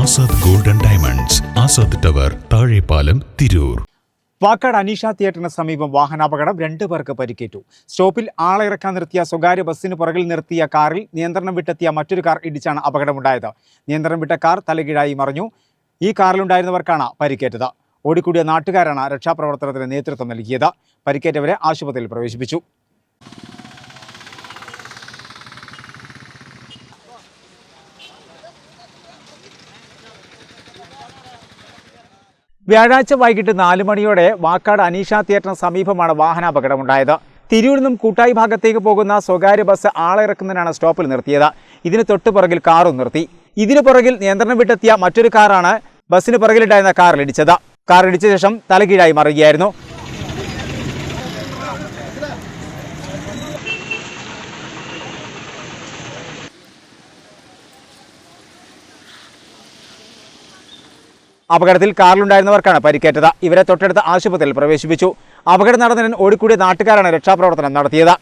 Azad golden diamonds Azad tower Thazhepalam Tirur. Vakkad Aneesha തിയേറ്ററിന് സമീപം വാഹനാപകടം രണ്ടു പേർക്ക് പരിക്കേറ്റു. സ്റ്റോപ്പിൽ ആളെ ഇറക്കാൻ നിർത്തിയ സ്വകാര്യ ബസ്സിന് പുറകിൽ നിർത്തിയ കാറിൽ നിയന്ത്രണം വിട്ടെത്തിയ മറ്റൊരു കാർ ഇടിച്ചാണ് അപകടമുണ്ടായത്. നിയന്ത്രണം വിട്ട കാർ തലകീഴായി മറിഞ്ഞു. ഈ കാറിലുണ്ടായിരുന്നവർക്കാണ് പരിക്കേറ്റത്. ഓടിക്കൂടിയ നാട്ടുകാരാണ് രക്ഷാപ്രവർത്തനത്തിന് നേതൃത്വം നൽകിയത്. പരിക്കേറ്റവരെ ആശുപത്രിയിൽ പ്രവേശിപ്പിച്ചു. വ്യാഴാഴ്ച വൈകിട്ട് നാല് മണിയോടെ വാക്കാട് അനീഷ തിയേറ്ററിന് സമീപമാണ് വാഹനാപകടമുണ്ടായത്. തിരൂരിൽ നിന്നും കൂട്ടായി ഭാഗത്തേക്ക് പോകുന്ന സ്വകാര്യ ബസ് ആളിറക്കുന്നതിനാണ് സ്റ്റോപ്പിൽ നിർത്തിയത്. ഇതിന് തൊട്ടു പുറകിൽ കാറും നിർത്തി. ഇതിനു പുറകിൽ നിയന്ത്രണം വിട്ടെത്തിയ മറ്റൊരു കാറാണ് ബസ്സിന് പുറകിലുണ്ടായിരുന്ന കാർ ഇടിച്ച ശേഷം തലകീഴായി മറിയുകയായിരുന്നു. അപകടത്തിൽ കാറിലുണ്ടായിരുന്നവർക്കാണ് പരിക്കേറ്റത്. ഇവരെ തൊട്ടടുത്ത ആശുപത്രിയിൽ പ്രവേശിപ്പിച്ചു. അപകടം നടന്നതിന് ഓടിക്കൂടിയ നാട്ടുകാരാണ് രക്ഷാപ്രവർത്തനം നടത്തിയത്.